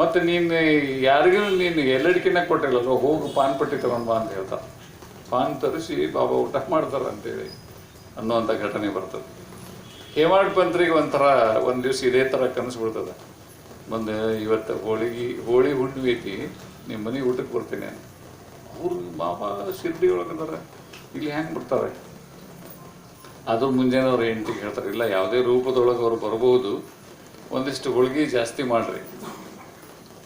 ಮತ್ತು ನೀನು ಯಾರಿಗೂ ನೀನು ಎಲ್ಲಡಿಕೆನ ಕೊಟ್ಟಿಲ್ಲ ಹೋಗು, ಪಾನ್ ಪಟ್ಟಿ ತಗೊಂಡ್ ಬಾ ಅಂತ ಹೇಳ್ತಾರೆ ಪಾನ್ ತರಿಸಿ, ಬಾಬಾ, ಊಟ ಮಾಡ್ತಾರೆ ಅಂತೇಳಿ ಅನ್ನುವಂಥ ಘಟನೆ ಬರ್ತದೆ. ಹೇಮಾಡ್ ಪಂತ್ರಿಗೆ ಒಂಥರ ಒಂದು ದಿವಸ ಇದೇ ಥರ ಕನಸು ಬಿಡ್ತದೆ ಒಂದು ಇವತ್ತು ಹೋಳಿಗೆ, ಹೋಳಿ ಹುಣ್ಣಿಮೆ ಐತಿ ನಿಮ್ಮ ಮನೆಗೆ ಊಟಕ್ಕೆ ಬರ್ತೀನಿ ಅಂತ. ಅವ್ರು ಬಾಬಾ ಶಿರ್ಡಿ ಒಳಗದಾರ ಇಲ್ಲಿ ಹೆಂಗೆ ಬಿಡ್ತಾರೆ? ಅದು ಮುಂಜಾನೆ ಅವ್ರು ಹೆಂಡತಿಗೆ ಹೇಳ್ತಾರೆ. ಇಲ್ಲ, ಯಾವುದೇ ರೂಪದೊಳಗೆ ಅವ್ರು ಬರ್ಬೋದು. ಒಂದಿಷ್ಟು ಹೋಳಿಗೆ ಜಾಸ್ತಿ ಮಾಡ್ರಿ.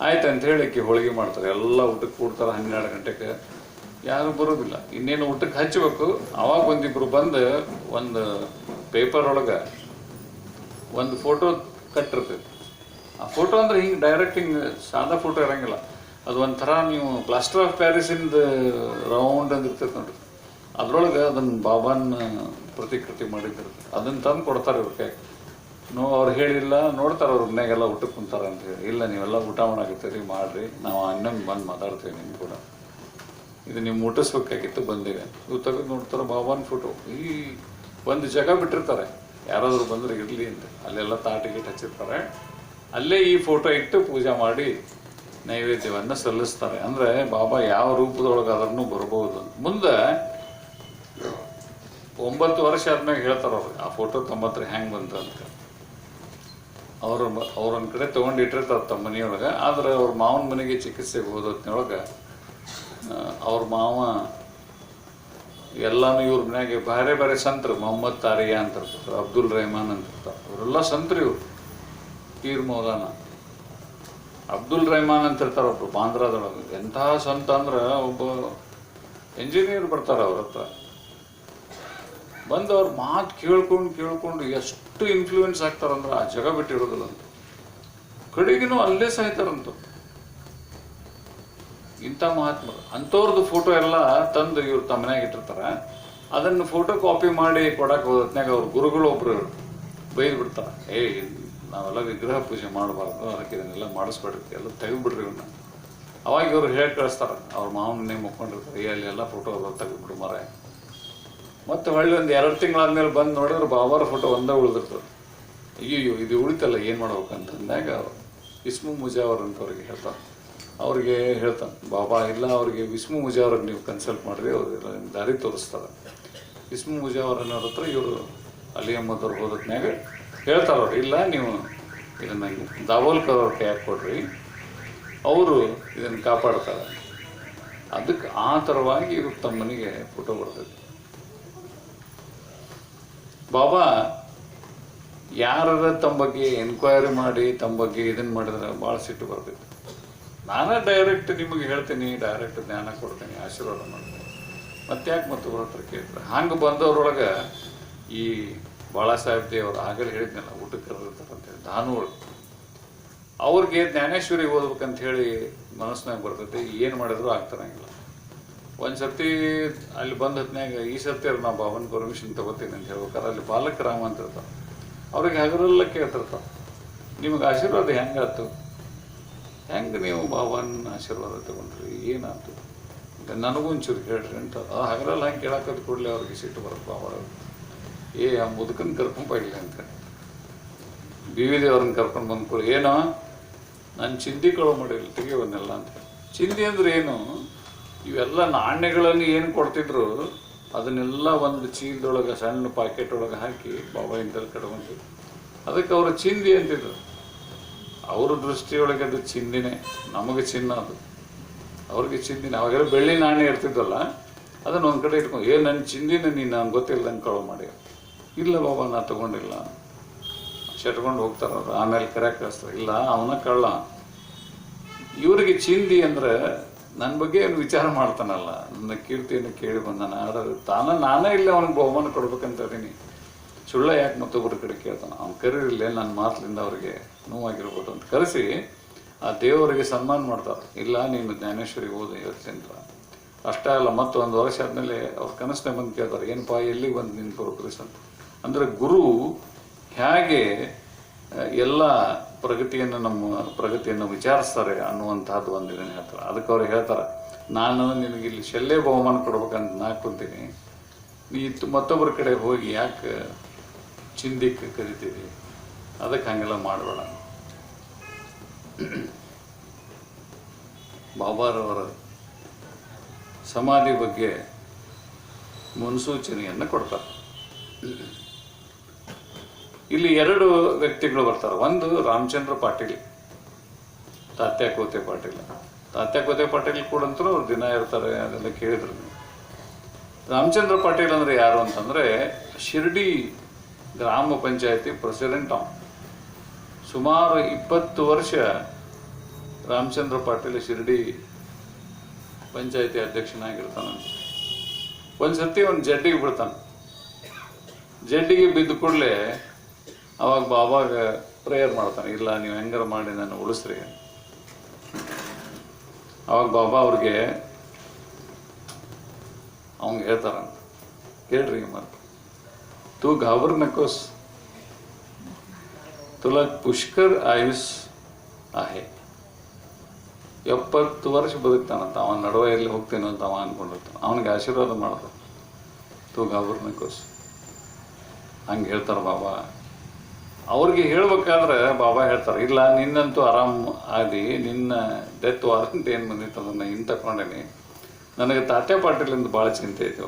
ಆಯ್ತು ಅಂತ ಹೇಳಿ ಅಕ್ಕಿ ಹೋಳಿಗೆ ಮಾಡ್ತಾರೆ. ಎಲ್ಲ ಊಟಕ್ಕೆ ಕೂಡ್ತಾರೆ ಹನ್ನೆರಡು ಗಂಟೆಗೆ. ಯಾರು ಬರೋದಿಲ್ಲ. ಇನ್ನೇನು ಊಟಕ್ಕೆ ಹಚ್ಚಬೇಕು ಅವಾಗ ಒಂದಿಬ್ರು ಬಂದು ಒಂದು ಪೇಪರ್ ಒಳಗೆ ಒಂದು ಫೋಟೋ ಕಟ್ಟಿರ್ತೈತಿ ಆ ಫೋಟೋ ಅಂದ್ರೆ ಹಿಂಗೆ ಡೈರೆಕ್ಟ್ ಹಿಂಗೆ ಸಾದಾ ಫೋಟೋ ಇರಂಗಿಲ್ಲ. ಅದು ಒಂಥರ ನೀವು ಪ್ಲಾಸ್ಟರ್ ಆಫ್ ಪ್ಯಾರಿಸಿಂದ ರೌಂಡ್ ಅಂತ ಇರ್ತೈತೆ ನೋಡ್ರಿ. ಅದ್ರೊಳಗೆ ಅದನ್ನು ಬಾಬಾನ್ ಪ್ರತಿಕೃತಿ ಮಾಡಿದ್ದಿರುತ್ತೆ ಅದನ್ನ ತಂದು ಕೊಡ್ತಾರೆ ಇವ್ರಿಗೆ ನೋ, ಅವ್ರು ಹೇಳಿಲ್ಲ, ನೋಡ್ತಾರೆ ಅವ್ರ ಮನೆಗೆಲ್ಲ ಊಟಕ್ಕೆ ಕುಂತಾರ ಅಂತ ಹೇಳಿ. ಇಲ್ಲ, ನೀವೆಲ್ಲ ಊಟ ಮಾಡಾಕತ್ತೀರಿ, ಮಾಡ್ರಿ. ನಾವು ಇನ್ನೊಂದು ಬಂದು ಮಾತಾಡ್ತೀವಿ ನಿಮ್ಗೆ ಕೂಡ. ಇದು ನೀವು ಮುಟ್ಟಿಸ್ಬೇಕಾಗಿತ್ತು ಬಂದಿವೆ ಇವು ತೆಗೆದು ನೋಡ್ತಾರೆ ಭಗವಾನ್ ಫೋಟೋ ಈ ಒಂದು ಜಾಗ ಬಿಟ್ಟಿರ್ತಾರೆ. ಯಾರಾದರೂ ಬಂದ್ರೆ ಇರಲಿ ಅಂತ. ಅಲ್ಲೆಲ್ಲ ತಾಟಿ ಗಿಟ್ ಹಚ್ಚಿರ್ತಾರೆ. ಅಲ್ಲೇ ಈ ಫೋಟೋ ಇಟ್ಟು ಪೂಜೆ ಮಾಡಿ ನೈವೇದ್ಯವನ್ನು ಸಲ್ಲಿಸ್ತಾರೆ. ಅಂದರೆ ಬಾಬಾ ಯಾವ ರೂಪದೊಳಗಾದ್ರೂ ಬರಬಹುದು ಮುಂದೆ ಒಂಬತ್ತು ವರ್ಷ ಆದ್ಮೇಲೆ ಹೇಳ್ತಾರೆ ಅವ್ರಿಗೆ ಆ ಫೋಟೋ ತಮ್ಮ ಹತ್ರ ಹೆಂಗೆ ಬಂತು ಅಂತ. ಅವ್ರ ಅವ್ರ ಒಂದು ಕಡೆ ತೊಗೊಂಡು ಇಟ್ಟಿರ್ತಾರೆ ತಮ್ಮ ಮನೆಯೊಳಗೆ. ಆದ್ರೆ ಅವ್ರ ಮಾವನ ಮನೆಗೆ ಚಿಕಿತ್ಸೆಗೆ ಹೋದೊತ್ತಿನೊಳಗೆ ಅವ್ರ ಮಾವ ಎಲ್ಲಾನು ಇವ್ರ ಮನ್ಯಾಗೆ ಬೇರೆ ಬೇರೆ ಸಂತರು. ಮೊಹಮ್ಮದ್ ತಾರಿಯಾ ಅಂತ ಇರ್ತಾರೆ ಅಬ್ದುಲ್ ರೆಹಮಾನ್ ಅಂತ ಇರ್ತಾರೆ ಅವರೆಲ್ಲ ಸಂತರು ಇವ್ರು. ಪೀರ್ ಮೌಲಾನ. ಅಬ್ದುಲ್ ರೆಹಮಾನ್ ಅಂತ ಇರ್ತಾರೆ ಒಬ್ರು, ಬಾಂದ್ರಾದೊಳಗೆ. ಎಂತಹ ಸಂತ ಅಂದ್ರೆ ಒಬ್ಬ ಇಂಜಿನಿಯರ್ ಬರ್ತಾರೆ ಅವ್ರ ಹತ್ರ. ಬಂದು ಅವ್ರ ಮಾತು ಕೇಳ್ಕೊಂಡು ಕೇಳ್ಕೊಂಡು ಎಷ್ಟು ಇನ್ಫ್ಲೂಯೆನ್ಸ್ ಆಗ್ತಾರಂದ್ರೆ ಆ ಜಗ ಬಿಟ್ಟಿರೋದಿಲ್ಲ ಅಂತ ಕಡೆಗಿನೂ ಅಲ್ಲೇ ಸಾಯ್ತಾರಂತ. ಇಂಥ ಮಹಾತ್ಮರು. ಅಂಥವ್ರದ್ದು ಫೋಟೋ ಎಲ್ಲ ತಂದು ಇವ್ರು ತಮ್ಮ ಇಟ್ಟಿರ್ತಾರೆ. ಅದನ್ನು ಫೋಟೋ ಕಾಪಿ ಮಾಡಿ ಕೊಡಕ್ಕೆ ಹೋದ್ನಾಗ ಅವ್ರ ಗುರುಗಳು ಒಬ್ರು ಬೈದು ಬಿಡ್ತಾರೆ. ಏ, ನಾವೆಲ್ಲ ವಿಗ್ರಹ ಪೂಜೆ ಮಾಡಬಾರ್ದು, ಅದಕ್ಕೆ ಇದನ್ನೆಲ್ಲ ಮಾಡಿಸ್ಬೇಡ್ರಿ, ಎಲ್ಲ ತೆಗೆದ್ಬಿಡ್ರಿ ಇವನ್ನ ಅವಾಗ ಇವ್ರು ಹೇಳಿ ಕಳಿಸ್ತಾರೆ. ಅವ್ರ ಮಾವನೇ ಮುಕ್ಕೊಂಡಿರ್ತಾರೆ ಅಲ್ಲಿ ಎಲ್ಲ ಫೋಟೋ ತೆಗೆದ್ಬಿಡು ಮರ ಮತ್ತೆ ಹೊಳ್ಳಿ ಒಂದು ಎರಡು ತಿಂಗಳಾದ್ಮೇಲೆ ಬಂದು ನೋಡಿದ್ರೆ ಬಾಬಾರ ಫೋಟೋ ಒಂದೇ ಉಳಿದಿರ್ತದೆ. ಅಯ್ಯೋ ಇದು ಉಳಿತಲ್ಲ, ಏನು ಮಾಡ್ಬೇಕಂತ ಅಂದಾಗ ವಿಷ್ಣು ಮುಜಾವರ್ ಅಂತ ಅವ್ರಿಗೆ ಹೇಳ್ತಾರೆ ಅವ್ರಿಗೆ ಹೇಳ್ತಾನೆ, ಬಾಬಾ, ಇಲ್ಲ, ಅವ್ರಿಗೆ ವಿಸ್ಮು ಮುಜಾವ್ರಿಗೆ ನೀವು ಕನ್ಸಲ್ಟ್ ಮಾಡ್ರಿ ಅವ್ರಿಗೆ ದಾರಿ ತೋರಿಸ್ತಾರೆ. ವಿಷ್ಣು ಮುಜಾವರ್ ಅನ್ನೋರ ಹತ್ರ ಇವರು ಅಲಿ ಅಹಮ್ಮದವ್ರು ಹೇಳ್ತಾರೆ ಅವ್ರು, ಇಲ್ಲ, ನೀವು ಇದನ್ನ ದಾವೋಲ್ಕರ್ ಅವ್ರ ಕೈ ಕೊಡ್ರಿ, ಅವರು ಇದನ್ನು ಕಾಪಾಡ್ತಾರೆ. ಅದಕ್ಕೆ ಆ ಥರವಾಗಿ ಇವ್ರು ತಮ್ಮನಿಗೆ ಮನೆಗೆ ಫೋಟೋ ಬರ್ತೈತಿ ಬಾಬಾ ಯಾರ ತಮ್ಮ ಬಗ್ಗೆ ಎನ್ಕ್ವೈರಿ ಮಾಡಿ, ತಮ್ಮ ಬಗ್ಗೆ ಇದನ್ನ ಮಾಡಿದ್ರೆ ಭಾಳ ಸಿಟ್ಟು ಬರ್ತೈತಿ ನಾನೇ ಡೈರೆಕ್ಟ್ ನಿಮಗೆ ಹೇಳ್ತೀನಿ ಡೈರೆಕ್ಟ್ ಜ್ಞಾನ ಕೊಡ್ತೀನಿ, ಆಶೀರ್ವಾದ ಮಾಡ್ತೀನಿ. ಮತ್ತೆ ಯಾಕೆ ಮತ್ತು ಹತ್ರ ಕೇಳ್ತಾರೆ? ಹಂಗೆ ಬಂದವ್ರೊಳಗೆ ಈ ಬಾಳಾ ಸಾಹೇಬ್ ದೇವರು ಆಗಲೇ ಹೇಳಿದ್ನಲ್ಲ ಊಟಕ್ಕೆ ಕರೆದಿರ್ತಾರೆ ದಾನುಗಳು ಅವ್ರಿಗೆ ಜ್ಞಾನೇಶ್ವರಿ ಓದ್ಬೇಕಂತ ಹೇಳಿ ಮನಸ್ಸಿನಾಗ ಬರ್ತೈತಿ, ಏನು ಮಾಡಿದ್ರು ಆಗ್ತಾರಂಗಿಲ್ಲ ಒಂದು ಸರ್ತಿ ಅಲ್ಲಿ ಬಂದ ಹೊತ್ನ್ಯಾಗ, ಈ ಸರ್ತಿ ನಾ ಬಾಬನ್ ಪರ್ಮಿಷನ್ ತಗೋತೀನಿ ಅಂತ ಹೇಳ್ಬೇಕಾರೆ ಅಲ್ಲಿ ಬಾಲಕ ರಾಮ ಅಂತ ಇರ್ತಾವೆ. ಅವ್ರಿಗೆ ಹಗರೆಲ್ಲ ಕೇಳ್ತಿರ್ತಾವೆ. ನಿಮಗೆ ಆಶೀರ್ವಾದ ಹೆಂಗಾತು? ಹೆಂಗೆ ನೀವು ಬಾಬನ್ ಆಶೀರ್ವಾದ ತಗೊಂಡ್ರಿ? ಏನಾಯ್ತು ಅಂತ ನನಗೂ ಒಂಚೂರು ಹೇಳ್ರಿ ಅಂತ. ಆ ಹಗರಲ್ಲಿ ಹಂಗೆ ಕೇಳಾಕದ ಕೂಡಲೇ ಅವ್ರಿಗೆ ಸಿಟ್ಟು ಬರುತ್ತೆ ಬಾಬಾ ಏ, ಆ ಮುದುಕನ್ ಕರ್ಕೊಂಡು ಇಲ್ಲ ಅಂತ. ಬಿ ವಿ ದೇವ್ರನ್ನ ಕರ್ಕೊಂಡು ಬಂದ್ಕೊಳ್ಳಿ ಏನೋ, ನಾನು ಚಿಂದಿ ಕಳು ಮಾಡಿಲ್ಲ ತೆಗಿಯವನ್ನೆಲ್ಲ ಅಂತ. ಚಿಂದಿ ಅಂದ್ರೆ ಏನು? ಇವೆಲ್ಲ ನಾಣ್ಯಗಳನ್ನು ಏನು ಕೊಡ್ತಿದ್ರು, ಅದನ್ನೆಲ್ಲ ಒಂದು ಚೀಲದೊಳಗೆ, ಸಣ್ಣ ಪಾಕೆಟ್ ಒಳಗೆ ಹಾಕಿ ಬಾಬಾ ಇಂದಲ್ಲಿ ಕಟ್ಕೊಂತಿದ್ರು ಅದಕ್ಕೆ ಅವರು ಚಿಂದಿ ಅಂತಿದ್ರು. ಅವ್ರ ದೃಷ್ಟಿಯೊಳಗೆ ಅದು ಚಿಂದಿನೇ, ನಮಗೆ ಚಿನ್ನ ಅದು. ಅವ್ರಿಗೆ ಚಿಂದಿನ, ಅವಾಗೆಲ್ಲ ಬೆಳ್ಳಿ ನಾಣ್ಯ ಇರ್ತಿದ್ವಲ್ಲ, ಅದನ್ನು ಒಂದು ಕಡೆ ಇಟ್ಕೊಂಡು, ಏ ನನ್ನ ಚಿಂದಿನ ನೀನು ನಂಗೆ ಗೊತ್ತಿಲ್ಲ ನಂಗೆ ಕಳು ಮಾಡಿ. ಇಲ್ಲ ಬಾಬಾ, ನಾ ತಗೊಂಡಿಲ್ಲ. ಶಟ್ಕೊಂಡು ಹೋಗ್ತಾರೆ ಅವ್ರು. ಆಮೇಲೆ ಕರೆ ಕಳಿಸ್ತಾರೆ. ಇಲ್ಲ, ಅವನ ಕಳ್ಳ. ಇವರಿಗೆ ಚಿಂದಿ ಅಂದ್ರೆ ನನ್ನ ಬಗ್ಗೆ ಏನು ವಿಚಾರ ಮಾಡ್ತಾನಲ್ಲ? ನನ್ನ ಕೀರ್ತಿಯನ್ನು ಕೇಳಿ ಬಂದಾನ. ಆದ್ರೆ ತಾನ, ನಾನೇ ಇಲ್ಲ ಅವನಿಗೆ ಬಹುಮಾನ ಕೊಡ್ಬೇಕಂತ ಇದ್ದೀನಿ. ಸುಳ್ಳ ಯಾಕೆ ಮತ್ತೊಬ್ಬರ ಕಡೆ ಕೇಳ್ತಾನೆ? ಅವ್ನು ಕರೀರಿಲ್ಲ ನನ್ನ ಮಾತಿನಿಂದ ಅವ್ರಿಗೆ ನೋವಾಗಿರ್ಬೋದು ಅಂತ ಕರೆಸಿ, ಆ ದೇವರಿಗೆ ಸನ್ಮಾನ ಮಾಡ್ತಾರೆ. ಇಲ್ಲ, ನೀನು ಜ್ಞಾನೇಶ್ವರಿ ಓದು ಇವತ್ತಿಂದ ಅಷ್ಟೇ ಅಲ್ಲ ಮತ್ತು ಒಂದು ವರ್ಷ ಆದಮೇಲೆ ಅವ್ರ ಕನಸನ್ನೇ ಬಂದು ಕೇಳ್ತಾರೆ, ಏನಪ್ಪ, ಎಲ್ಲಿಗೆ ಬಂದು ನಿನ್ನ ಪ್ರೋಗ್ರೆಸ್ ಅಂತ. ಅಂದರೆ ಗುರು ಹೇಗೆ ಎಲ್ಲ ಪ್ರಗತಿಯನ್ನು ನಮ್ಮ ಪ್ರಗತಿಯನ್ನು ವಿಚಾರಿಸ್ತಾರೆ ಅನ್ನುವಂಥದ್ದು ಒಂದು ಇದನ್ನು ಹೇಳ್ತಾರೆ ಅದಕ್ಕೆ ಅವ್ರು ಹೇಳ್ತಾರೆ, ನಾನು ನಿನಗೆ ಇಲ್ಲಿ ಶಲ್ಯ ಬಹುಮಾನ ಕೊಡ್ಬೇಕಂತ ನಾ ಕುಂತೀನಿ. ನೀ ಮತ್ತೊಬ್ಬರ ಕಡೆ ಹೋಗಿ ಯಾಕೆ ಚಿಂದಿಕ್ಕೆ ಕರಿತೀವಿ ಅದಕ್ಕೆ ಹಂಗೆಲ್ಲ ಮಾಡಬೇಡ. ಬಾಬಾರವರ ಸಮಾಧಿ ಬಗ್ಗೆ ಮುನ್ಸೂಚನೆಯನ್ನು ಕೊಡ್ತಾರೆ. ಇಲ್ಲಿ ಎರಡು ವ್ಯಕ್ತಿಗಳು ಬರ್ತಾರೆ. ಒಂದು ರಾಮಚಂದ್ರ ಪಾಟೀಲ್, ತಾತ್ಯ ಕೋತೆ ಪಾಟೀಲ್. ತಾತ್ಯ ಕೋತೆ ಪಾಟೀಲ್ ಕೂಡ ಅಂತೂ ಅವ್ರು ದಿನ ಇರ್ತಾರೆ ಅದೆಲ್ಲ ಕೇಳಿದ್ರು. ರಾಮಚಂದ್ರ ಪಾಟೀಲ್ ಅಂದ್ರೆ ಯಾರು ಅಂತಂದ್ರೆ ಶಿರ್ಡಿ ಗ್ರಾಮ ಪಂಚಾಯತಿ ಪ್ರೆಸಿಡೆಂಟ್ ಅವ ಸುಮಾರು ಇಪ್ಪತ್ತು ವರ್ಷ ರಾಮಚಂದ್ರ ಪಾಟೀಲ್ ಶಿರ್ಡಿ ಪಂಚಾಯತಿ ಅಧ್ಯಕ್ಷನಾಗಿರ್ತಾನ. ಒಂದು ಸರ್ತಿ ಒಂದು ಜಡ್ಡಿಗೆ ಬಿಡ್ತಾನೆ. ಜಡ್ಡಿಗೆ ಬಿದ್ದ ಕೂಡಲೇ ಅವಾಗ ಬಾಬಾಗ ಪ್ರೇಯರ್ ಮಾಡ್ತಾನೆ, ಇಲ್ಲ, ನೀವು ಹೆಂಗಾರ ಮಾಡಿ ನಾನು ಉಳಿಸ್ರಿ. ಅವಾಗ ಬಾಬಾ ಅವ್ರಿಗೆ ಅವಂಗೆ ಹೇಳ್ತಾರಂತ ಕೇಳ್ರಿ ಮತ್ತೆ ತೂ ಗಾಬರ್ ನಕೋಸ್ ತುಲಾ ಪುಷ್ಕರ್ ಆಯುಸ್ ಆಹೆ. ಎಪ್ಪತ್ತು ವರ್ಷ ಬದುಕ್ತಾನಂತ ಅವನ ನಡುವೆ ಎಲ್ಲಿ ಹೋಗ್ತೇನೆ ಅಂತ ಅವ ಅಂದ್ಕೊಂಡಿರ್ತಾನೆ ಅವನಿಗೆ ಆಶೀರ್ವಾದ ಮಾಡ್ತಾನೆ ತೂ ಗಾಬರ್ ನಕೋಸ್ ಹಂಗೆ ಹೇಳ್ತಾರೆ ಬಾಬಾ. ಅವ್ರಿಗೆ ಹೇಳ್ಬೇಕಾದ್ರೆ ಬಾಬಾ ಹೇಳ್ತಾರೆ, ಇಲ್ಲ, ನಿನ್ನಂತೂ ಆರಾಮ್ ಆದಿ ನಿನ್ನ ಡೆತ್ ವಾರಂಟ್ ಏನು ಬಂದಿತ್ತು ಅದನ್ನು ಹಿಂಗೆ ತಗೊಂಡೇನಿ ನನಗೆ ತಾತ್ಯ ಪಾಟೀಲಿಂದ ಭಾಳ ಚಿಂತೆ ಐತೆ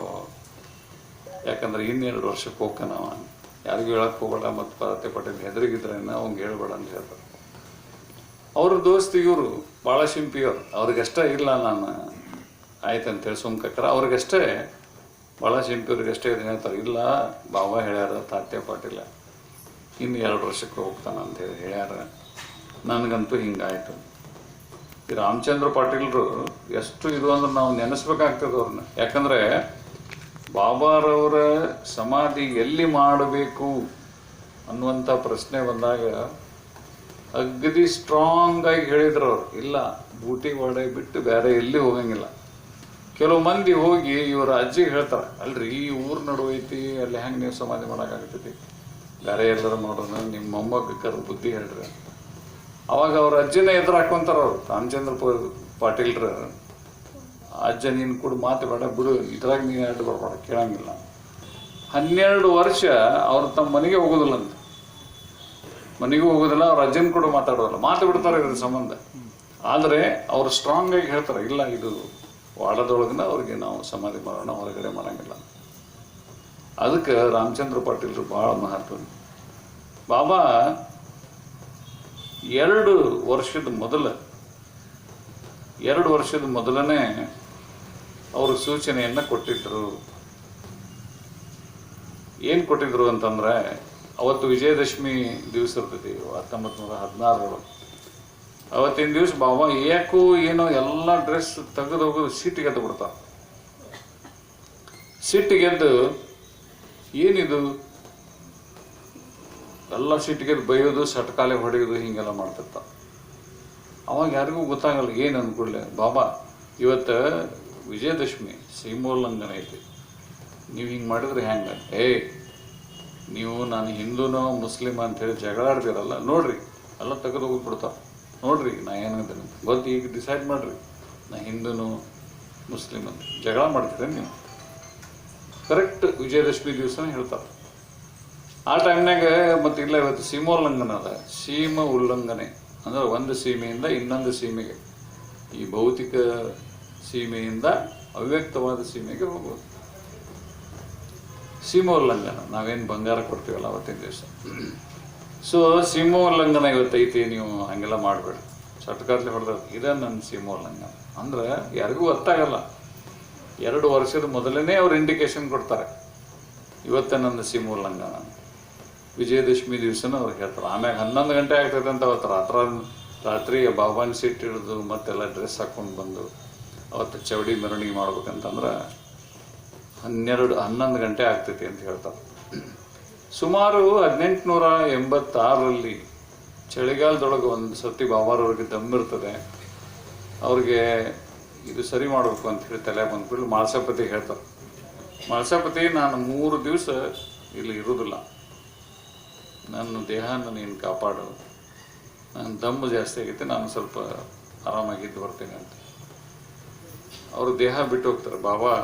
ಯಾಕಂದ್ರೆ ಇನ್ನೆರಡು ವರ್ಷಕ್ಕೆ ಹೋಗ್ಕನವ ಯಾರಿಗೂ ಹೇಳಕ್ಕೆ ಹೋಗಬೇಡ, ಮತ್ತು ತಾಟೆ ಪಾಟೀಲ್ ಹೆದರಿಗಿದ್ರೇನ ಅವ್ನಿಗೆ ಹೇಳ್ಬೇಡ ಅಂತ ಹೇಳ್ತಾರೆ. ಅವ್ರ ದೋಸ್ತಿ ಇವರು ಭಾಳ ಶಿಂಪಿಯವ್ರು. ಅವ್ರಿಗಷ್ಟೇ ಇಲ್ಲ ನಾನು, ಆಯ್ತು ಅಂತೇಳಿ ಸುಮ್ಕಕ್ಕಾರ ಅವ್ರಿಗಷ್ಟೇ ಭಾಳ ಶಿಂಪಿಯವ್ರಿಗಷ್ಟೇ ಇದು ಹೇಳ್ತಾರೆ, ಇಲ್ಲ, ಬಾಬಾ ಹೇಳ್ಯಾರ ತಾತ್ಯ ಪಾಟೀಲ. ಇನ್ನು ಎರಡು ವರ್ಷಕ್ಕೆ ಹೋಗ್ತಾನೆ ಅಂತ ಹೇಳಿ ಹೇಳ್ಯಾರ. ನನಗಂತೂ ಹಿಂಗಾಯಿತು. ಈ ರಾಮಚಂದ್ರ ಪಾಟೀಲರು ಎಷ್ಟು ಇದು ಅಂದ್ರೆ ನಾವು ನೆನೆಸ್ಬೇಕಾಗ್ತದೆ ಅವ್ರನ್ನ. ಯಾಕಂದರೆ ಬಾಬಾರವರ ಸಮಾಧಿ ಎಲ್ಲಿ ಮಾಡಬೇಕು ಅನ್ನುವಂಥ ಪ್ರಶ್ನೆ ಬಂದಾಗ ಅಗದಿ ಸ್ಟ್ರಾಂಗ್ ಆಗಿ ಹೇಳಿದ್ರು ಅವ್ರು. ಇಲ್ಲ, ಬೂಟಿ ಒಡೆ ಬಿಟ್ಟು ಬೇರೆ ಎಲ್ಲಿ ಹೋಗಂಗಿಲ್ಲ. ಕೆಲವು ಮಂದಿ ಹೋಗಿ ಇವರ ಅಜ್ಜಿಗೆ ಹೇಳ್ತಾರೆ, ಅಲ್ರಿ ಈ ಊರ್ ನಡುವೈತಿ, ಅಲ್ಲಿ ಹೆಂಗೆ ನೀವು ಸಮಾಧಿ ಮಾಡೋಕ್ಕಾಗ್ತೈತಿ? ಬೇರೆ ಎಲ್ಲರೂ ಮಾಡೋಣ ನಿಮ್ಮ ಮೊಮ್ಮಗಕ್ಕಾರ ಕರ್ ಬುದ್ಧಿ ಹೇಳ್ರಿ ಅವಾಗ ಅವ್ರ ಅಜ್ಜಿನ ಎದುರು ಹಾಕೊಂತಾರ ಅವ್ರು. ರಾಮಚಂದ್ರ ಪಾಟೀಲ್ರ. ಅಜ್ಜ, ನೀನು ಕೂಡ ಮಾತು ಬೇಡ, ಬಿಡು. ಇದ್ರಾಗ ನೀನು ಎರಡು ಬರ್ಬೇಡ, ಕೇಳಂಗಿಲ್ಲ. ಹನ್ನೆರಡು ವರ್ಷ ಅವ್ರು ತಮ್ಮ ಮನೆಗೆ ಹೋಗೋದಿಲ್ಲ ಅಂತ. ಮನೆಗೂ ಹೋಗೋದಿಲ್ಲ, ಅವ್ರ ಅಜ್ಜನ ಕೂಡ ಮಾತಾಡೋಲ್ಲ ಮಾತು ಬಿಡ್ತಾರೆ ಇದ್ರ ಸಂಬಂಧ. ಆದರೆ ಅವ್ರು ಸ್ಟ್ರಾಂಗ್ ಆಗಿ ಹೇಳ್ತಾರೆ, ಇಲ್ಲ, ಇದು ವಾಡದೊಳಗನ ಅವ್ರಿಗೆ ನಾವು ಸಮಾಧಿ ಮಾಡೋಣ, ಹೊರಗಡೆ ಮಾಡಂಗಿಲ್ಲ ಅದಕ್ಕೆ ರಾಮಚಂದ್ರ ಪಾಟೀಲ್ರು ಭಾಳ ಮಹತ್ವ. ಬಾಬಾ, ಎರಡು ವರ್ಷದ ಮೊದಲ, ಎರಡು ವರ್ಷದ ಮೊದಲನೇ ಅವರು ಸೂಚನೆಯನ್ನ ಕೊಟ್ಟಿದ್ದರು ಏನು ಕೊಟ್ಟಿದ್ರು ಅಂತಂದ್ರೆ, ಅವತ್ತು ವಿಜಯದಶಮಿ ದಿವಸ ಇರ್ತೈತಿ ಹತ್ತೊಂಬತ್ತು ನೂರ ಹದಿನಾರರೊಳಗೆ. ಅವತ್ತಿನ ದಿವಸ ಬಾಬಾ ಏಕೋ ಏನೋ ಎಲ್ಲ ಡ್ರೆಸ್ ತೆಗೆದು ಹೋಗೋದು ಸಿಟ್ಟಿಗೆದ್ದು ಬಿಡ್ತಾರೆ ಸಿಟ್ಟಿಗೆದ್ದು ಏನಿದು? ಎಲ್ಲ ಸಿಟ್ಟಿಗೆ ಬೈಯೋದು ಸಟ್ಕಾಲೆ ಹೊಡೆಯೋದು, ಹಿಂಗೆಲ್ಲ ಮಾಡ್ತಿರ್ತ ಅವಾಗ ಯಾರಿಗೂ ಗೊತ್ತಾಗಲ್ಲ, ಏನು ಅಂದ್ಕೊಡ್ಲೆ ಬಾಬಾ, ಇವತ್ತು ವಿಜಯದಶಮಿ ಸೀಮೋಲ್ಲಂಘನ ಐತಿ. ನೀವು ಹಿಂಗೆ ಮಾಡಿದ್ರೆ ಹೆಂಗೆ? ಏ, ನೀವು ನಾನು ಹಿಂದೂನೋ, ಮುಸ್ಲಿಮ್ ಅಂತೇಳಿ ಜಗಳ ಆಡ್ತೀರಲ್ಲ ನೋಡ್ರಿ, ಎಲ್ಲ ತೆಗೆದು ಹೋಗ್ಬಿಡ್ತಾರೆ ನೋಡ್ರಿ, ನಾ ಏನಂತೀನಿ ಗೊತ್ತು, ಈಗ ಡಿಸೈಡ್ ಮಾಡ್ರಿ. ನಾ ಹಿಂದೂನು, ಮುಸ್ಲಿಮ್ ಅಂತ. ಜಗಳ ಮಾಡ್ತೀರೇನು ನೀವು? ಕರೆಕ್ಟ್ ವಿಜಯದಶಮಿ ದಿವಸನೇ ಹೇಳ್ತಾರೆ. ಆ ಟೈಮ್ನಾಗ ಮತ್ತು ಇಲ್ಲ ಇವತ್ತು ಸೀಮೋಲ್ಲಂಘನ ಅದ. ಸೀಮ ಉಲ್ಲಂಘನೆ. ಅಂದ್ರೆ ಒಂದು ಸೀಮೆಯಿಂದ ಇನ್ನೊಂದು ಸೀಮೆಗೆ. ಈ ಭೌತಿಕ ಸೀಮೆಯಿಂದ ಅವ್ಯಕ್ತವಾದ ಸೀಮೆಗೆ ಹೋಗೋದು ಸೀಮೋಲ್ಲಂಘನ ನಾವೇನು ಬಂಗಾರ ಕೊಡ್ತೀವಲ್ಲ ಅವತ್ತಿನ ದಿವಸ. ಸೊ ಸೀಮೋಲ್ಲಂಘನ ಇವತ್ತೈತಿ ನೀವು ಹಂಗೆಲ್ಲ ಮಾಡಬೇಡ. ಸಟ್ಕಾರ್ಲಿ ಹೊಡೆದ ಇದೇ ನನ್ನ ಸೀಮೋಲ್ಲಂಘನ ಅಂದ್ರೆ ಯಾರಿಗೂ ಗೊತ್ತಾಗಲ್ಲ. ಎರಡು ವರ್ಷದ ಮೊದಲನೇ ಅವ್ರು ಇಂಡಿಕೇಶನ್ ಕೊಡ್ತಾರೆ. ಇವತ್ತೇ ನನ್ನ ಸೀಮೋಲ್ಲಂಘನ ವಿಜಯದಶಮಿ ದಿವಸನೂ ಅವ್ರು ಹೇಳ್ತಾರೆ. ಆಮ್ಯಾಗ ಹನ್ನೊಂದು ಗಂಟೆ ಆಗ್ತೈತೆ ಅಂತ ಅವತ್ತು ರಾತ್ರ ರಾತ್ರಿ ಬಾಬಾನ್ ಸೀಟ್ ಹಿಡಿದು ಮತ್ತೆಲ್ಲ ಡ್ರೆಸ್ ಹಾಕೊಂಡು ಬಂದು ಅವತ್ತು ಚೌಡಿ ಮೆರವಣಿಗೆ ಮಾಡ್ಬೇಕಂತಂದ್ರೆ ಹನ್ನೆರಡು, ಹನ್ನೊಂದು ಗಂಟೆ ಆಗ್ತೈತಿ ಅಂತ ಹೇಳ್ತಾರೆ. ಸುಮಾರು ಹದಿನೆಂಟುನೂರ ಎಂಬತ್ತಾರರಲ್ಲಿ ಚಳಿಗಾಲದೊಳಗೆ ಒಂದು ಸತಿ ಬಾಬಾರವ್ರಿಗೆ ದಮ್ಮಿರ್ತದೆ ಅವ್ರಿಗೆ ಇದು ಸರಿ ಮಾಡಬೇಕು ಅಂತ ಹೇಳಿ ತಲೆ ಬಂದ್ಬಿಟ್ಟು ಮಾಳ್ಸಪತಿ ಹೇಳ್ತಾರೆ ಮಾಳ್ಸಪತಿ ನಾನು ಮೂರು ದಿವಸ ಇಲ್ಲಿ ಇರೋದಿಲ್ಲ. ನನ್ನ ದೇಹನ ನೀನು ಕಾಪಾಡು. ನನ್ನ ದಮ್ಮು ಜಾಸ್ತಿ ಆಗೈತೆ, ನಾನು ಸ್ವಲ್ಪ ಆರಾಮಾಗಿದ್ದು ಬರ್ತೇನೆ ಅಂತ. ಅವರು ದೇಹ ಬಿಟ್ಟು ಹೋಗ್ತಾರೆ. ಬಾಬಾ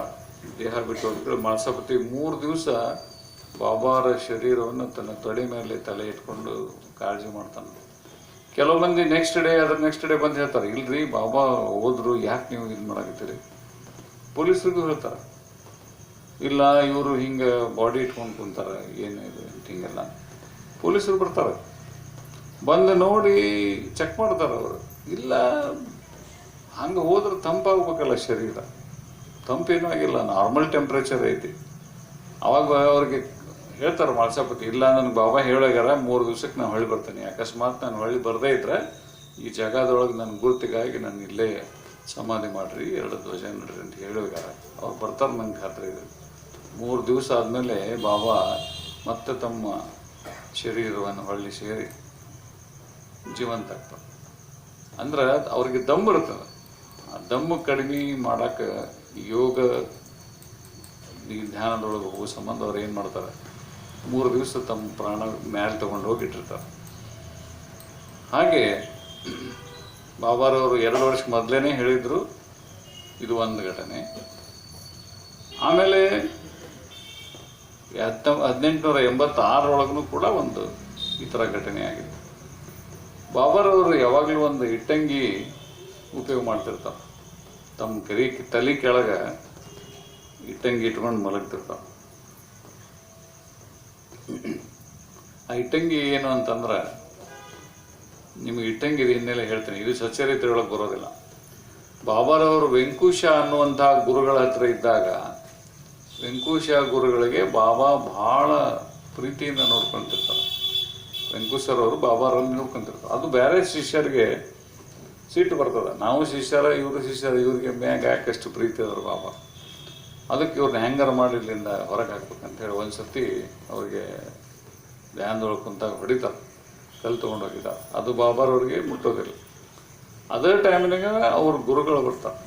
ದೇಹ ಬಿಟ್ಟು ಹೋಗ್ತಾರೆ ಮಾಳ್ಸಪತಿ ಮೂರು ದಿವಸ ಬಾಬಾರ ಶರೀರವನ್ನು ತನ್ನ ತೊಡೆ ಮೇಲೆ ತಲೆ ಇಟ್ಕೊಂಡು ಕಾಳಜಿ ಮಾಡ್ತಾನೆ. ಕೆಲವು ಮಂದಿ ನೆಕ್ಸ್ಟ್ ಡೇ ಅದ್ರ ನೆಕ್ಸ್ಟ್ ಡೇ ಬಂದು ಹೇಳ್ತಾರೆ, ಇಲ್ರಿ ಬಾಬಾ ಹೋದ್ರು, ಯಾಕೆ ನೀವು ಇದು ಮಾಡಾಕತ್ತೀರಿ? ಪೊಲೀಸರಿಗೂ ಹೇಳ್ತಾರೆ. ಇಲ್ಲ, ಇವರು ಹಿಂಗೆ ಬಾಡಿ ಇಟ್ಕೊಂಡು ಕುಂತಾರೆ, ಏನು ಅಂತ ಹಿಂಗೆಲ್ಲ. ಪೊಲೀಸರು ಬರ್ತಾರೆ. ಬಂದು ನೋಡಿ ಚೆಕ್ ಮಾಡ್ತಾರೆ ಅವರು. ಇಲ್ಲ, ಹಂಗೆ ಹೋದ್ರೆ ತಂಪಾಗಬೇಕಲ್ಲ ಶರೀರ. ತಂಪೇನೂ ಆಗಿಲ್ಲ ನಾರ್ಮಲ್ ಟೆಂಪ್ರೇಚರ್ ಐತಿ. ಅವಾಗ ಅವ್ರಿಗೆ ಹೇಳ್ತಾರೆ ಮಾಳ್ಸಪತಿ ಇಲ್ಲ, ನನಗೆ ಬಾಬಾ ಹೇಳೋಗ್ಯಾರ ಮೂರು ದಿವ್ಸಕ್ಕೆ ನಾನು ಹೊಳ್ಳಿ ಬರ್ತೇನೆ. ಅಕಸ್ಮಾತ್ ನಾನು ಹೊಳ್ಳಿ ಬರದೇ ಇದ್ರೆ ಈ ಜಾಗದೊಳಗೆ ನನ್ನ ಗುರುತಿಗಾಗಿ ನಾನು ಇಲ್ಲೇ ಸಮಾಧಿ ಮಾಡಿರಿ, ಎರಡು ಧ್ವಜ ನಡ್ರಿ ಅಂತ ಹೇಳೋಗ್ಯಾರ ಅವ್ರು ಬರ್ತಾರೆ ನಂಗೆ ಖಾತ್ರಿ ಇದೆ. ಮೂರು ದಿವಸ ಆದಮೇಲೆ ಬಾಬಾ ಮತ್ತೆ ತಮ್ಮ ಶರೀರವನ್ನು ಹೊಳ್ಳಿ ಸೇರಿ ಜೀವಂತ ಆಗ್ತಾರೆ. ಅಂದ್ರೆ ಅವ್ರಿಗೆ ದಮ್ ಇರ್ತದೆ ಆ ದಮ್ಮು ಕಡಿಮೆ ಮಾಡಕ್ಕೆ ಯೋಗ, ಈ ಧ್ಯಾನದೊಳಗೆ ಹೋಗೋ ಸಂಬಂಧ ಅವ್ರು ಏನು ಮಾಡ್ತಾರೆ ಮೂರು ದಿವಸ ತಮ್ಮ ಪ್ರಾಣ ಮ್ಯಾಲೆ ತಗೊಂಡು ಹೋಗಿ ಇಟ್ಟಿರ್ತಾರೆ. ಹಾಗೆ ಬಾಬಾರವರು ಎರಡು ವರ್ಷ ಮೊದಲೇ ಹೇಳಿದ್ರು, ಇದು ಒಂದು ಘಟನೆ. ಆಮೇಲೆ ಹತ್ತ, ಹದಿನೆಂಟುನೂರ ಎಂಬತ್ತಾರರೊಳಗೂ ಕೂಡ ಒಂದು ಈ ಥರ ಘಟನೆ ಆಗಿತ್ತು. ಬಾಬಾರವರು ಯಾವಾಗಲೂ ಒಂದು ಇಟ್ಟಂಗಿ ಉಪಯೋಗ ಮಾಡ್ತಿರ್ತಾರೆ. ತಮ್ಮ ಕರಿ, ತಲೆ ಕೆಳಗೆ ಇಟ್ಟಂಗಿ ಇಟ್ಕೊಂಡು ಮಲಗ್ತಿರ್ತಾವೆ ಆ ಇಟ್ಟಂಗಿ ಏನು ಅಂತಂದ್ರೆ, ನಿಮಗೆ ಇಟ್ಟಂಗಿ ಇನ್ನೆಲ್ಲ ಹೇಳ್ತೀನಿ. ಇದು ಸಚ್ಚರಿತ್ರೆಯೊಳಗೆ ಬರೋದಿಲ್ಲ. ಬಾಬಾರವರು ವೆಂಕುಶ ಅನ್ನುವಂತಹ ಗುರುಗಳ ಹತ್ರ ಇದ್ದಾಗ, ವೆಂಕುಶ ಗುರುಗಳಿಗೆ ಬಾಬಾ ಬಹಳ ಪ್ರೀತಿಯಿಂದ ನೋಡ್ಕೊಂತಿರ್ತಾರೆ. ವೆಂಕುಶರವರು ಬಾಬಾರವ್ರನ್ನ ನೋಡ್ಕೊಂತಿರ್ತಾರೆ. ಅದು ಬೇರೆ ಶಿಷ್ಯರಿಗೆ ಸಿಟ್ಟು ಬರ್ತದೆ. ನಾವು ಶಿಷ್ಯರ, ಇವರು ಶಿಷ್ಯರ, ಇವ್ರಿಗೆ ಮ್ಯಾಗ ಯಾಕಷ್ಟು ಪ್ರೀತಿ ಅದ್ರ ಬಾಬಾ? ಅದಕ್ಕೆ ಇವ್ರನ್ನ ಹ್ಯಾಂಗರ್ ಮಾಡಿ ಇಲ್ಲಿಂದ ಹೊರಗೆ ಹಾಕ್ಬೇಕಂತ ಹೇಳಿ ಒಂದು ಸರ್ತಿ ಅವ್ರಿಗೆ ಧ್ಯಾನದೊಳಗೆ ಕುಂತಾಗ ಹೊಡಿತಾರೆ ಕಲ್ ತೊಗೊಂಡು ಹೋಗಿದ್ದಾರೆ ಅದು ಬಾಬಾರವ್ರಿಗೆ ಮುಟ್ಟೋದಿಲ್ಲ. ಅದೇ ಟೈಮಿನಾಗ ಅವ್ರ ಗುರುಗಳು ಬರ್ತಾರೆ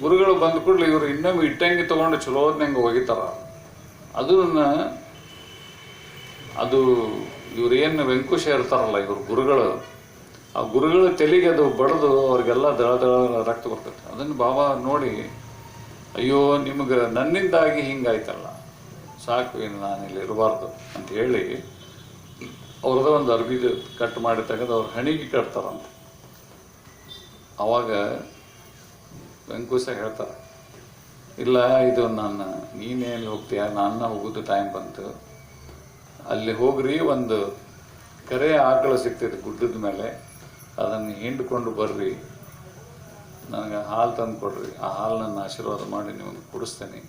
ಗುರುಗಳು ಬಂದ ಕೂಡಲೇ ಇವರು ಇನ್ನೊಮ್ಮೆ ಇಟ್ಟಂಗಿ ತೊಗೊಂಡು ಚಲೋದ್ನಂಗೆ ಒಗಿತಾರ ಅದನ್ನ ಅದು ಇವ್ರೇನು ವೆಂಕುಶ ಇರ್ತಾರಲ್ಲ ಇವ್ರ ಗುರುಗಳು, ಆ ಗುರುಗಳ ತಲೆಗೆ ಅದು ಬಡದು ಅವ್ರಿಗೆಲ್ಲ ದಳ ದಳ ರಕ್ತ ಬರ್ತೈತೆ. ಅದನ್ನು ಬಾಬಾ ನೋಡಿ ಅಯ್ಯೋ, ನಿಮಗೆ ನನ್ನಿಂದಾಗಿ ಹಿಂಗಾಯ್ತಲ್ಲ. ಸಾಕು ಇನ್ನು ನಾನು ಇಲ್ಲಿ ಇರಬಾರ್ದು ಅಂತ ಹೇಳಿ ಅವ್ರದ್ದು ಒಂದು ಅರ್ಬಿದು ಕಟ್ ಮಾಡಿ ತೆಗೆದು ಅವ್ರು ಹಣಿಗೆ ಕಟ್ತಾರಂತ. ಆವಾಗ ವೆಂಕುಶ ಹೇಳ್ತಾರೆ, ಇಲ್ಲ, ಇದು ನನ್ನ ನೀನೇನು ಹೋಗ್ತೀಯ? ನನ್ನ ಹೋಗೋದು ಟೈಮ್ ಬಂತು. ಅಲ್ಲಿ ಹೋಗ್ರಿ, ಒಂದು ಕರೆ ಆಕಳು ಸಿಗ್ತೈತೆ ಗುಡ್ಡದ ಮೇಲೆ. ಅದನ್ನು ಹಿಂಡ್ಕೊಂಡು ಬರ್ರಿ. ನನಗೆ ಹಾಲು ತಂದು ಕೊಡ್ರಿ ಆ ಹಾಲು ನನ್ನ ಆಶೀರ್ವಾದ ಮಾಡಿ ನಿಮಗೆ ಕುಡಿಸ್ತೇನೆ.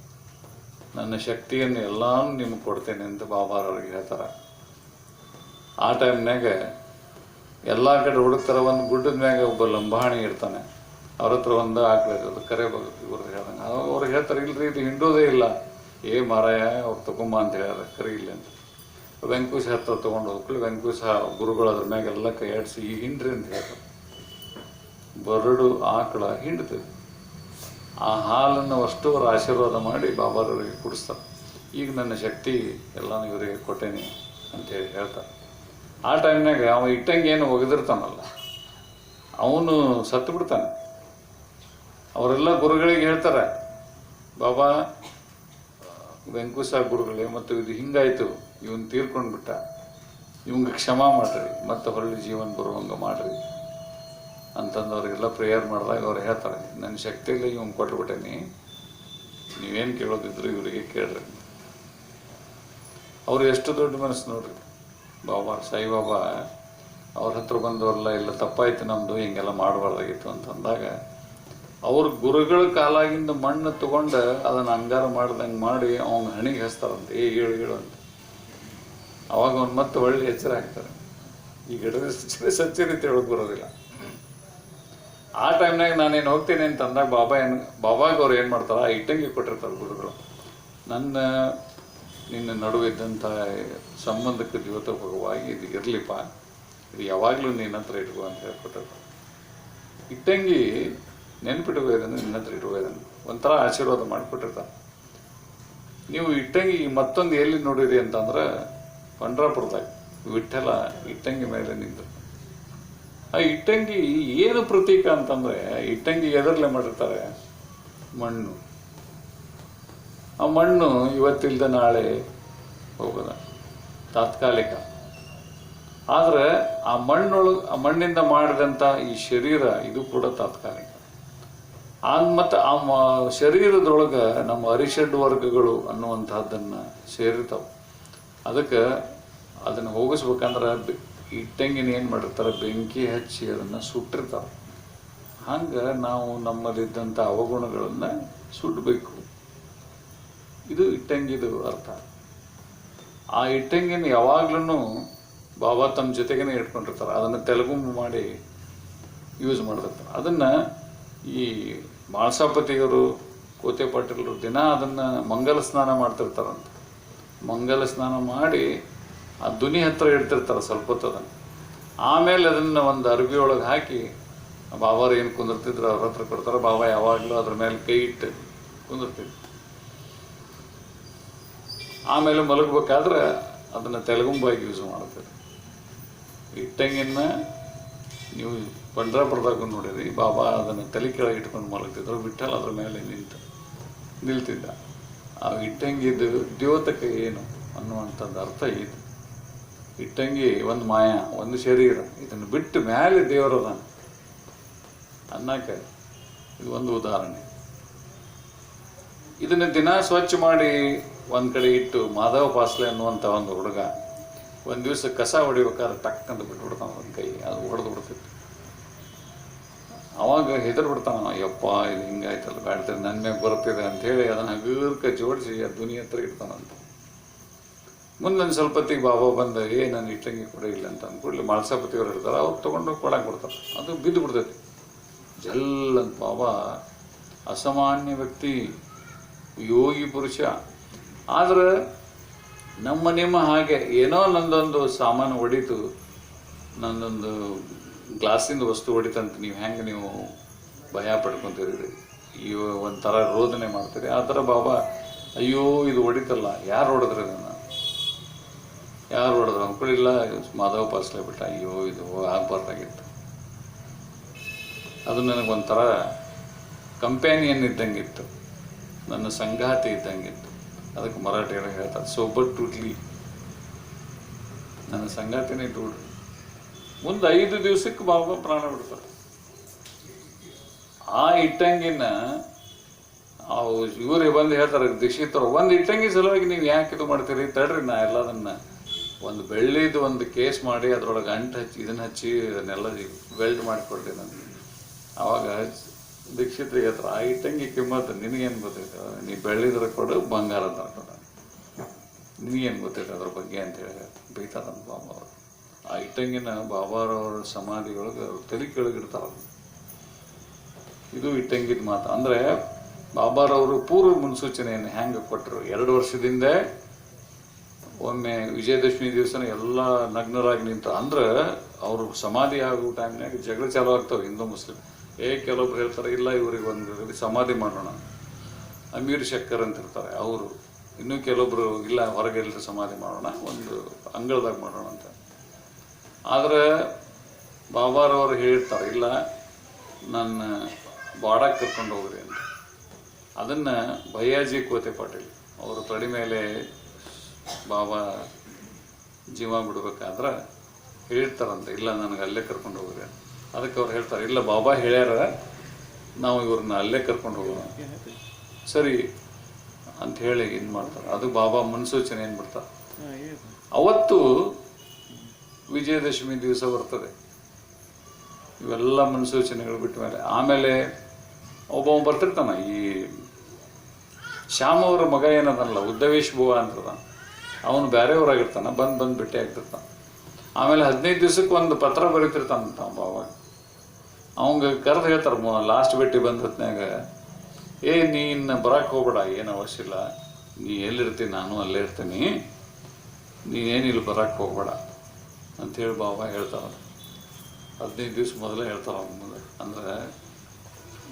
ನನ್ನ ಶಕ್ತಿಯನ್ನು ಎಲ್ಲಾನು ನಿಮಗೆ ಕೊಡ್ತೇನೆ ಅಂತ ಬಾಬಾರವ್ರಿಗೆ ಹೇಳ್ತಾರೆ. ಆ ಟೈಮ್ನಾಗ ಎಲ್ಲ ಕಡೆ ಹುಡುಕ್ತಾರೆ, ಒಂದು ಗುಡ್ಡದ ಮ್ಯಾಗ ಒಬ್ಬ ಲಂಬಾಣಿ ಇರ್ತಾನೆ. ಅವ್ರ ಹತ್ರ ಒಂದು ಅದು ಕರೆ ಬಗ್ಗೆ ಇವ್ರದ್ದು ಹೇಳ್ದಂಗೆ. ಅವ್ರಿಗೆ ಹೇಳ್ತಾರೆ, ಇಲ್ರಿ, ಇದು ಹಿಂಡೋದೇ ಇಲ್ಲ. ಏ ಮಾರಾಯ, ಅವ್ರು ತಗೊಂಬ ಅಂತ ಹೇಳ್ಯಾರ, ಕರಿ ಇಲ್ಲ ಅಂತ. ವೆಂಕುಶ ಹತ್ರ ತೊಗೊಂಡು ಹೋಗ್ಲಿ ವೆಂಕುಶ ಗುರುಗಳು ಅದ್ರ ಮ್ಯಾಗೆಲ್ಲ ಕೈ ಆಡಿಸಿ ಈ ಹಿಂಡ್ರಿ ಅಂತ ಹೇಳ್ತಾರೆ. ಬರಡು ಆಕಳ ಹಿಂಡ್ತದೆ ಆ ಹಾಲನ್ನು ಅಷ್ಟು ಆಶೀರ್ವಾದ ಮಾಡಿ ಬಾಬಾರವರಿಗೆ ಕುಡಿಸ್ತಾರೆ. ಈಗ ನನ್ನ ಶಕ್ತಿ ಎಲ್ಲಾನು ಇವರಿಗೆ ಕೊಟ್ಟೇನಿ ಅಂತೇಳಿ ಹೇಳ್ತಾರೆ. ಆ ಟೈಮ್ನಾಗ ಅವ ಇಟ್ಟಂಗೆ ಏನು ಒಗೆದಿರ್ತಾನಲ್ಲ, ಅವನು ಸತ್ತು ಬಿಡ್ತಾನೆ. ಅವರೆಲ್ಲ ಗುರುಗಳಿಗೆ ಹೇಳ್ತಾರೆ, ಬಾಬಾ ವೆಂಕುಶ ಗುರುಗಳೇ, ಮತ್ತು ಇದು ಹಿಂಗಾಯಿತು, ಇವನ್ ತೀರ್ಕೊಂಡು ಬಿಟ್ಟ ಇವಂಗೆ ಕ್ಷಮಾ ಮಾಡ್ರಿ, ಮತ್ತೆ ಹೊರಳಿ ಜೀವನ ಬರುವಂಗೆ ಮಾಡ್ರಿ. ಅಂತಂದು ಅವರಿಗೆಲ್ಲ ಪ್ರೇಯರ್ ಮಾಡಿದಾಗ ಅವ್ರು ಹೇಳ್ತಾರೆ ನನ್ನ ಶಕ್ತಿಯಲ್ಲಿ ಇವ್ನು ಕೊಟ್ಬಿಟ್ಟೇನಿ, ನೀವೇನು ಕೇಳೋದಿದ್ರು ಇವರಿಗೆ ಕೇಳ್ರಿ. ಅವ್ರು ಎಷ್ಟು ದೊಡ್ಡ ಮನಸ್ಸು ನೋಡ್ರಿ. ಬಾಬಾ ಸಾಯಿಬಾಬಾ ಅವ್ರ ಹತ್ರ ಬಂದವರೆಲ್ಲ, ಇಲ್ಲ ತಪ್ಪಾಯ್ತು ನಮ್ಮದು ಹಿಂಗೆಲ್ಲ ಮಾಡಬಾರ್ದಾಗಿತ್ತು. ಅಂತಂದಾಗ ಅವ್ರ ಗುರುಗಳ ಕಾಲಾಗಿಂದ ಮಣ್ಣು ತಗೊಂಡು ಅದನ್ನು ಅಂಗಾರ ಮಾಡ್ದಂಗೆ ಮಾಡಿ ಅವ್ನ ಹಣಿಗೆ ಹಚ್ತಾರಂತೆ, ಏ, ಹೇಳು ಹೇಳು ಅಂತ. ಅವಾಗ ಅವ್ನು ಮತ್ತೆ ಒಳ್ಳೆ ಎಚ್ಚರ ಆಗ್ತಾರೆ. ಈ ಗಿಡದ ಸಚ್ಚರಿತೆ ಹೇಳೋಕೆ ಬರೋದಿಲ್ಲ. ಆ ಟೈಮ್ನಾಗ ನಾನೇನು ಹೋಗ್ತೀನಿ ಅಂತ ಅಂದಾಗ ಬಾಬಾ ಏನು, ಬಾಬಾಗ ಅವ್ರು ಏನು ಮಾಡ್ತಾರೆ, ಆ ಇಟ್ಟಂಗಿ ಕೊಟ್ಟಿರ್ತಾರೆ ಗುರುಗಳು. ನನ್ನ, ನಿನ್ನ ನಡುವೆ ಇದ್ದಂಥ ಸಂಬಂಧಕ್ಕೆ ಹೋಗುವಾಗಿ ಇದು ಇರಲಿಪ್ಪ. ಇದು ಯಾವಾಗಲೂ ನಿನ್ನ ಹತ್ರ ಇಟ್ಕೋ ಅಂತ ಹೇಳ್ಕೊಟ್ಟಿರ್ತಾರೆ. ಇಟ್ಟಂಗಿ ನೆನ್ಪಿಟ್ಕೋದನ್ನು ನಿನ್ನ ಹತ್ರ ಇಟ್ಕೋದನ್ನು ಒಂಥರ ಆಶೀರ್ವಾದ ಮಾಡಿಕೊಟ್ಟಿರ್ತಾರೆ. ನೀವು ಇಟ್ಟಂಗಿ ಮತ್ತೊಂದು ಎಲ್ಲಿ ನೋಡಿರಿ ಅಂತಂದ್ರೆ ಪಂಡ್ರಾಪುರದಾಗ. ವಿಠಲ ಇಟ್ಟಂಗಿ ಮೇಲೆ ನಿಂತು. ಆ ಇಟ್ಟಂಗಿ ಏನು ಪ್ರತೀಕ ಅಂತಂದ್ರೆ ಇಟ್ಟಂಗಿ ಎದರ್ಲೆ ಮಾಡಿರ್ತಾರೆ? ಮಣ್ಣು. ಆ ಮಣ್ಣು ಇವತ್ತಿಲ್ದ ನಾಳೆ ಹೋಗೋದ, ತಾತ್ಕಾಲಿಕ. ಆದ್ರೆ ಆ ಮಣ್ಣೊಳಗೆ, ಆ ಮಣ್ಣಿಂದ ಮಾಡಿದಂಥ ಈ ಶರೀರ ಇದು ಕೂಡ ತಾತ್ಕಾಲಿಕ. ಆ ಮತ್ತು ಆ ಶರೀರದೊಳಗೆ ನಮ್ಮ ಅರಿಷಡ್ ವರ್ಗಗಳು ಅನ್ನುವಂಥದ್ದನ್ನು ಸೇರಿರ್ತಾವೆ. ಅದಕ್ಕೆ ಅದನ್ನು ಹೋಗಿಸ್ಬೇಕಂದ್ರೆ ಇಟ್ಟಂಗಿನ ಏನು ಮಾಡಿರ್ತಾರೆ ಬೆಂಕಿ ಹಚ್ಚಿ ಅದನ್ನು ಸುಟ್ಟಿರ್ತಾರೆ. ಹಂಗೆ ನಾವು ನಮ್ಮಲ್ಲಿದ್ದಂಥ ಅವಗುಣಗಳನ್ನು ಸುಡಬೇಕು. ಇದು ಇಟ್ಟಂಗಿದು ಅರ್ಥ. ಆ ಇಟ್ಟಂಗಿನ ಯಾವಾಗ್ಲೂ ಬಾಬಾ ತಮ್ಮ ಜೊತೆಗೇ ಇಟ್ಕೊಂಡಿರ್ತಾರೆ. ಅದನ್ನು ತೆಲುಗು ಮಾಡಿ ಯೂಸ್ ಮಾಡಿರ್ತಾರೆ ಅದನ್ನು ಈ ಮಾಳಸಾಪತಿಯವರು, ಕೋತೆ ಪಾಟೀಲರು ದಿನ ಅದನ್ನು ಮಂಗಲ ಸ್ನಾನ ಮಾಡ್ತಿರ್ತಾರಂತೆ. ಮಂಗಲ ಸ್ನಾನ ಮಾಡಿ ಆ ದುನಿ ಹತ್ರ ಇಡ್ತಿರ್ತಾರೆ ಸ್ವಲ್ಪ ಹೊತ್ತು ಅದನ್ನು. ಆಮೇಲೆ ಅದನ್ನು ಒಂದು ಅರ್ಬಿ ಒಳಗೆ ಹಾಕಿ, ಬಾಬಾರು ಏನು ಕುಂದಿರ್ತಿದ್ರು ಅವ್ರ ಹತ್ರ ಕೊಡ್ತಾರೆ, ಬಾಬಾ ಯಾವಾಗಲೂ ಅದ್ರ ಮೇಲೆ ಕೈ ಇಟ್ಟು ಕುಂದಿರ್ತಿದ್ರು. ಆಮೇಲೆ ಮಲಗಬೇಕಾದ್ರೆ ಅದನ್ನು ತೆಲಗುಂಬಾಗಿ ಯೂಸ್ ಮಾಡ್ತಾರೆ. ಇಟ್ಟಂಗಿನ ನೀವು ಪಂಡ್ರಾಪುರದಾಗ ನೋಡಿರಿ, ಬಾಬಾ ಅದನ್ನು ತಲೆ ಕೆಳಗೆ ಇಟ್ಕೊಂಡು ಮಲಗ್ತಿದ್ರು ಬಿಟ್ಟಲ್ಲ ಅದ್ರ ಮೇಲೆ ನಿಂತ ನಿಲ್ತಿದ್ದ. ಆ ಇಟ್ಟಂಗಿದ್ದು ದ್ಯೋತಕ ಏನು ಅನ್ನುವಂಥದ್ದು ಅರ್ಥ ಇದು. ಇಟ್ಟಂಗಿ ಒಂದು ಮಾಯ, ಒಂದು ಶರೀರ. ಇದನ್ನು ಬಿಟ್ಟು ಮೇಲೆ ದೇವರದಾನ ಅನ್ನಕ್ಕೆ ಇದು ಒಂದು ಉದಾಹರಣೆ. ಇದನ್ನು ದಿನ ಸ್ವಚ್ಛ ಮಾಡಿ ಒಂದು ಕಡೆ ಇಟ್ಟು ಮಾಧವ ಪಾಸ್ಲೆ ಅನ್ನುವಂಥ ಒಂದು ಹುಡುಗ ಒಂದು ದಿವಸ ಕಸ ಹೊಡಿಬೇಕಾದ್ರೆ ಟಕ್ ಅಂತ ಬಿಟ್ಬಿಡ್ತಾನ ಒಂದು ಕೈ, ಅದು ಹೊಡೆದು ಬಿಡ್ತಿತ್ತು ಅವಾಗ ಹೆದರ್ ಬಿಡ್ತಾನ ಯಪ್ಪ, ಇದು ಹಿಂಗಾಯ್ತಲ್ಲ ಬ್ಯಾಡ್ತಾರೆ ನನ್ನ ಮೇಲೆ ಬರ್ತಿದೆ ಅಂತ ಹೇಳಿ ಅದನ್ನು ಹಗೂರ್ಕ ಜೋಡಿಸಿ, ಆ ದುನಿ ಹತ್ರ ಇಡ್ತಾನಂತ. ಮುಂದೊಂದು ಸ್ವಲ್ಪ ಹೊತ್ತಿಗೆ ಬಾಬಾ ಬಂದ, ಏ ನಾನು ಇಟ್ಟಂಗಿ ಕೂಡ, ಇಲ್ಲ, ಅಂತ ಅಂದ್ಕೊಳ್ಳಿ ಮಾಳಸಾಪತಿಯವ್ರು ಇರ್ತಾರೆ ಅವ್ರು ತೊಗೊಂಡು ಕೊಡಕ್ಕೆ ಕೊಡ್ತಾರೆ. ಅದು ಬಿದ್ದು ಬಿಡ್ತೈತಿ. ಜಲ್ ಅಂತ ಬಾಬಾ ಅಸಾಮಾನ್ಯ ವ್ಯಕ್ತಿ, ಯೋಗಿ ಪುರುಷ. ಆದ್ರೆ ನಮ್ಮ ನಿಮ್ಮ ಹಾಗೆ ಏನೋ ನಂದೊಂದು ಸಾಮಾನು ಹೊಡಿತು ನಂದೊಂದು ಗ್ಲಾಸಿಂದ ವಸ್ತು ಹೊಡಿತಂತ ನೀವು ಹೆಂಗೆ ನೀವು ಭಯ ಪಡ್ಕೊಂತೀರಿ ಈ ಒಂಥರ ರೋದನೆ ಮಾಡ್ತೀರಿ. ಆ ಥರ ಬಾಬಾ, ಅಯ್ಯೋ, ಇದು ಹೊಡಿತಲ್ಲ ಯಾರು ಹೊಡೆದ್ರಿ ಇದನ್ನು ಯಾರು ಹೊಡೆದ್ರು ಅಂದ್ಕೊಳ್ಳಿಲ್ಲ ಮಾಧವ ಪಾಸ್ಲೆ ಬಿಟ್ಟ ಅಯ್ಯೋ, ಇದು ಆಗಬಾರ್ದಾಗಿತ್ತು. ಅದು ನನಗೊಂಥರ ಕಂಪೇನಿಯನ್ ಇದ್ದಂಗಿತ್ತು. ನನ್ನ ಸಂಗಾತಿ ಇದ್ದಂಗಿತ್ತು. ಅದಕ್ಕೆ ಮರಾಠಿಯರು ಹೇಳ್ತಾರೆ, ಸೋಬರ್ ಟೂಟ್ಲಿ. ನನ್ನ ಸಂಗಾತಿನೇ ಟೂಡ್ ಮುಂದೆ ಐದು ದಿವಸಕ್ಕೆ ಬಾಬಾ ಪ್ರಾಣ ಬಿಡ್ತಾರೆ. ಆ ಇಟ್ಟಂಗಿನ ಇವರೇ ಬಂದು ಹೇಳ್ತಾರೆ ದೀಕ್ಷಿತರು ಒಂದು ಇಟ್ಟಂಗಿ ಸಲುವಾಗಿ ನೀವು ಯಾಕೆ ಇದು ಮಾಡ್ತೀರಿ? ತಡ್ರಿ, ನಾ ಎಲ್ಲದನ್ನ ಒಂದು ಬೆಳ್ಳಿದು ಒಂದು ಕೇಸ್ ಮಾಡಿ ಅದರೊಳಗೆ ಅಂಟು ಹಚ್ಚಿ, ಇದನ್ನು ಹಚ್ಚಿ ಅದನ್ನೆಲ್ಲ ವೆಲ್ಡ್ ಮಾಡಿಕೊಡ್ರಿ ನಾನು. ಆವಾಗ ದೀಕ್ಷಿತರಿಗೆ ಹತ್ರ ಆ ಇಟ್ಟಂಗಿ ಕಿಮ್ಮತ್ತು, ನಿನಗೇನು ಗೊತ್ತೈತೆ? ನೀ ಬೆಳ್ಳಿದ್ರ ಕೊಡು ಬಂಗಾರ ಬಂಗಾರದ ಕೊಡು. ನಿನಗೇನು ಗೊತ್ತೈತೆ ಅದ್ರ ಬಗ್ಗೆ ಅಂತ ಹೇಳಿ ಬೈತಾರಂತ ಬಾಬಾ ಅವರು. ಆ ಇಟ್ಟಂಗಿನ ಬಾಬಾರವ್ರ ಸಮಾಧಿಯೊಳಗೆ ತಲೆ ಕೆಳಗಿಡ್ತಾರ. ಇದು ಇಟ್ಟಂಗಿದ ಮಾತು. ಅಂದರೆ ಬಾಬಾರವರು ಪೂರ್ವ ಮುನ್ಸೂಚನೆಯನ್ನು ಹೆಂಗೆ ಕೊಟ್ಟರು ಎರಡು ವರ್ಷದಿಂದ ಒಮ್ಮೆ ವಿಜಯದಶಮಿ ದಿವಸನ ಎಲ್ಲ ನಗ್ನರಾಗಿ ನಿಂತ, ಅಂದ್ರೆ ಅವರು ಸಮಾಧಿ ಆಗೋ ಟೈಮ್ನಾಗ ಜಗಳ ಚಾಲು ಆಗ್ತಾವೆ ಹಿಂದೂ ಮುಸ್ಲಿಂ. ಏ, ಕೆಲವೊಬ್ರು ಹೇಳ್ತಾರೆ, ಇಲ್ಲ ಇವ್ರಿಗೆ ಒಂದು ಸಮಾಧಿ ಮಾಡೋಣ. ಅಮೀರ್ ಶಕ್ಕರ್ ಅಂತ ಇರ್ತಾರೆ ಅವರು. ಇನ್ನೂ ಕೆಲವೊಬ್ರು, ಇಲ್ಲ, ಹೊರಗೆ ಎಲ್ಲರೂ ಸಮಾಧಿ ಮಾಡೋಣ, ಒಂದು ಅಂಗಳದಾಗ ಮಾಡೋಣ ಅಂತ. ಆದ್ರೆ ಬಾಬಾರವರು ಹೇಳ್ತಾರೆ, ಇಲ್ಲ, ನನ್ನ ಬಾಡಾಗ ಕರ್ಕೊಂಡು ಹೋಗ್ರಿ ಅಂತ. ಅದನ್ನು ಭಯ್ಯಾಜಿ ಕೋತೆ ಪಾಟೀಲ್, ಅವರು ತಡಿ ಮೇಲೆ ಬಾಬಾ ಜೀವ ಬಿಡ್ಬೇಕಾದ್ರೆ ಹೇಳ್ತಾರಂತೆ ಇಲ್ಲ ನನಗೆ ಅಲ್ಲೇ ಕರ್ಕೊಂಡು ಹೋಗ್ರಿ. ಅದಕ್ಕೆ ಅವ್ರು ಹೇಳ್ತಾರೆ ಇಲ್ಲ ಬಾಬಾ ಹೇಳ್ಯಾರ ನಾವು ಇವ್ರನ್ನ ಅಲ್ಲೇ ಕರ್ಕೊಂಡು ಹೋಗೋಣ. ಸರಿ ಅಂತ ಹೇಳಿ ಏನು ಮಾಡ್ತಾರೆ. ಅದು ಬಾಬಾ ಮುನ್ಸೂಚನೆ ಏನು ಬಿಡ್ತಾರೆ ಅವತ್ತು ವಿಜಯದಶಮಿ ದಿವಸ ಬರ್ತದೆ. ಇವೆಲ್ಲ ಮುನ್ಸೂಚನೆಗಳು ಬಿಟ್ಟ ಮೇಲೆ ಆಮೇಲೆ ಒಬ್ಬ ಬರ್ತಿರ್ತಾನ ಈ ಶ್ಯಾಮ ಅವರ ಮಗ ಏನದಲ್ಲ ಉದ್ದವೇಶ್ ಭುವ ಅಂತದ. ಅವನು ಬೇರೆಯವರಾಗಿರ್ತಾನೆ ಬಂದು ಬಂದು ಭೇಟಿ ಆಗ್ತಿರ್ತಾನೆ. ಆಮೇಲೆ ಹದಿನೈದು ದಿವ್ಸಕ್ಕೆ ಒಂದು ಪತ್ರ ಬರೀತಿರ್ತಾನಂತ ಅವಾಗ ಅವಂಗ ಕರೆದು ಹೇಳ್ತಾರೆ ಲಾಸ್ಟ್ ಭೇಟಿ ಬಂದ ಹೊತ್ನ್ಯಾಗ, ಏ ನೀನು ಬರಕ್ಕೆ ಹೋಗ್ಬೇಡ, ಏನು ಅವಶ್ಯ ಇಲ್ಲ. ನೀ ಎಲ್ಲಿರ್ತೀನಿ ನಾನು ಅಲ್ಲೇ ಇರ್ತೀನಿ. ನೀನೇನಿಲ್ಲ ಬರಕ್ಕೆ ಹೋಗ್ಬೇಡ. ಅಂಥೇಳಿ ಬಾಬಾ ಹೇಳ್ತಾರ ಹದಿನೈದು ದಿವ್ಸ ಮೊದಲೇ ಹೇಳ್ತಾರ ಅವ್ನ ಮುಂದೆ, ಅಂದರೆ,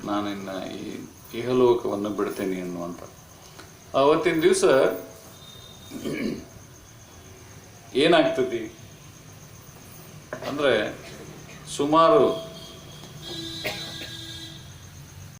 ನಾನಿನ್ನ ಈ ಇಹಲೋಕವನ್ನು ಬಿಡ್ತೇನೆ ಅನ್ನುವಂಥ ಅವತ್ತಿನ ದಿವಸ ಏನಾಗ್ತದೆ? ಅಂದರೆ ಸುಮಾರು